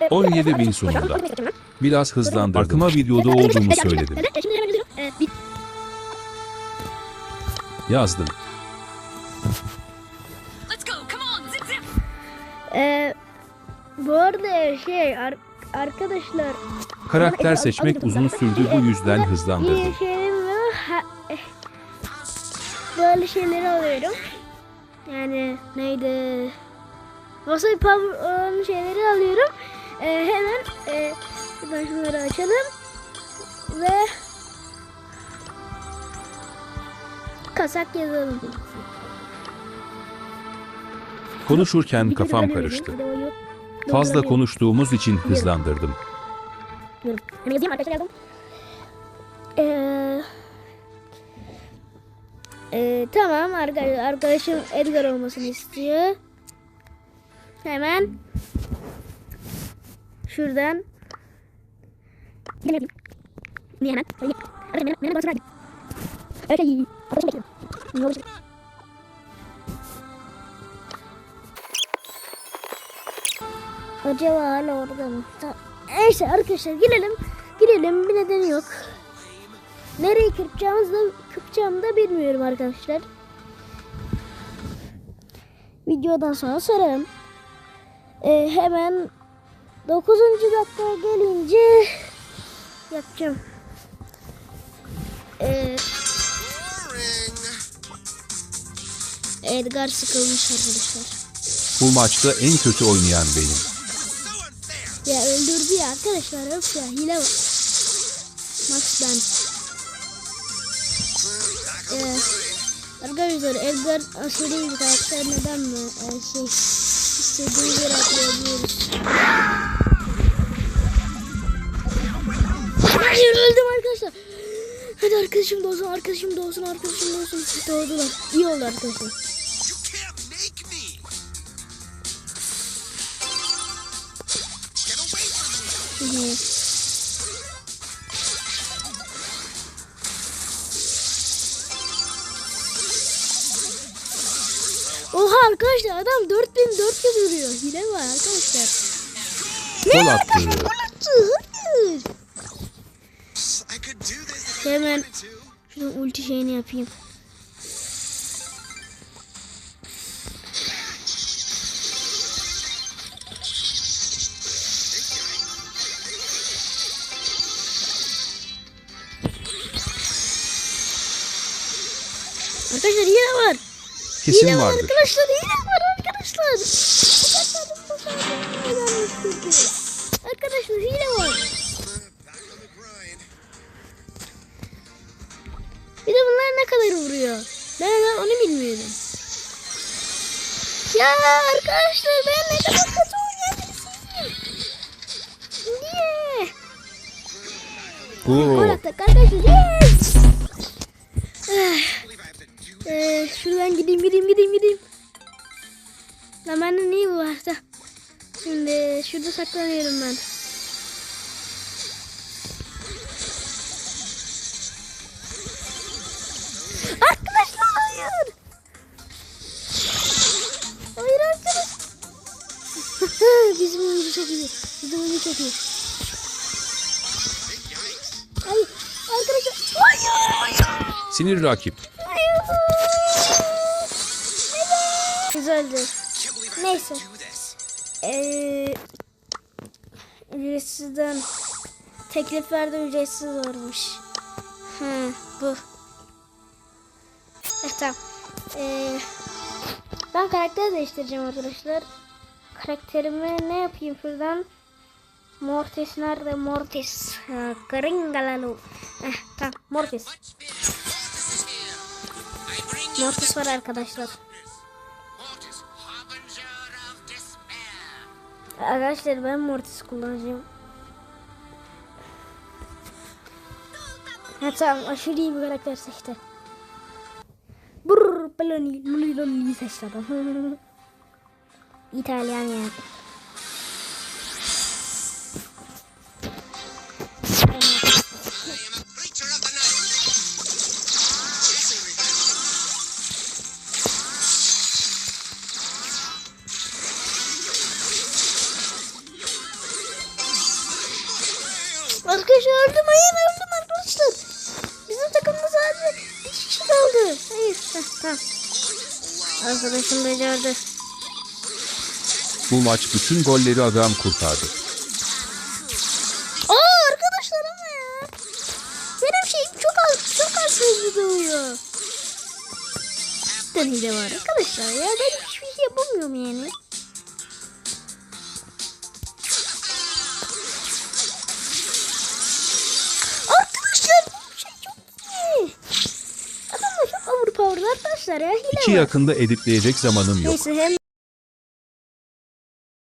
e, 17 bin sonunda. Biraz hızlandırdım. Aklıma videoda olduğumu söyledim. E. E, bir- Yazdım. Let's go. Come on. Zip zip. e, bu arada şey ar- arkadaşlar Karakter seçmek uzun sürdü bu yüzden hızlandırdım. Eh, böyle şeyleri alıyorum. Yani neydi? Wasabi Power olan şeyleri alıyorum. E, hemen e, şuradan şunları açalım. Ve kasak yazalım. Konuşurken kafam karıştı. Fazla konuştuğumuz için hızlandırdım. Hemen yazayım arkadaşlar yazdım. Ee, ee, tamam arkadaşlar arkadaşım Edgar olmasını istiyor. Hemen şuradan? Ne hemen? Benim basın hadi. Evet iyi. Arkadaşım bekliyorum. Ne olacak? Acaba hala orada mı? Neyse arkadaşlar girelim. Girelim bir nedeni yok. Nereye kırpacağımızı da, kırpacağımı da bilmiyorum arkadaşlar. Videodan sonra sorarım. Ee, hemen 9. dakika gelince yapacağım. Ee, Edgar sıkılmış arkadaşlar. Bu maçta en kötü oynayan benim. Ya öldürdü ya arkadaşlar yok ya hile var. Max ben. Ee, arkadaşlar Edgar aşırı bir karakter neden mi? Ee, şey istediği yere atlayabiliyoruz. Hayır öldüm arkadaşlar. Hadi arkadaşım doğsun, arkadaşım doğsun, arkadaşım doğsun. Doğdular. İyi oldu arkadaşlar. You can't Oha arkadaşlar adam 4400 vuruyor. Hile var arkadaşlar. Gol attı. Gol attı. Hayır. Hemen şunun ulti şeyini yapayım. Arkadaşlar hile var. Kesin hile var vardır. arkadaşlar. Hile var arkadaşlar. Arkadaşlar hile var. Back on the grind. Bir de bunlar ne kadar vuruyor? Ben de onu bilmiyorum. Ya arkadaşlar ben ne kadar kötü oynayabilseydim. Niye? Gol Oo. attık arkadaşlar. Yes! Ee, şuradan gideyim gideyim gideyim gideyim. Lan bende niye bu var? Da. Şimdi şurada saklanıyorum ben. Arkadaşlar hayır. Hayır arkadaş. Bizim oyuncu çok iyi. Bizim oyuncu çok iyi. Hayır. Arkadaşlar. Hayır. Hayır. Sinir rakip. Güzeldi. Can't believe I have Neyse. Eee ücretsizden tekliflerde ücretsiz varmış. Hı, bu. Evet tamam. Eee, ben karakter değiştireceğim arkadaşlar. Karakterimi ne yapayım şuradan? Mortis nerede? Mortis. Ha, Gringalalu. Eh, tamam Mortis. Mortis var arkadaşlar. Arkadaşlar ben Mortis kullanacağım. Ha tamam aşırı iyi bir karakter seçti. Brrr baloni luli luli seçti adam. İtalyan yani. Arkadaşlar öldüm hayır öldüm arkadaşlar. Bizim takımda sadece bir kişi kaldı. Hayır heh, tamam. Arkadaşım becerdi. Bu maç bütün golleri adam kurtardı. Aa arkadaşlar ama ya. Benim şeyim çok az çok az hızlı doğuyor. Hile var arkadaşlar ya. Ben hiçbir şey yapamıyorum yani. Adamlar çok overpowered arkadaşlar ya. Hile İki var. yakında editleyecek zamanım yok. Neyse hem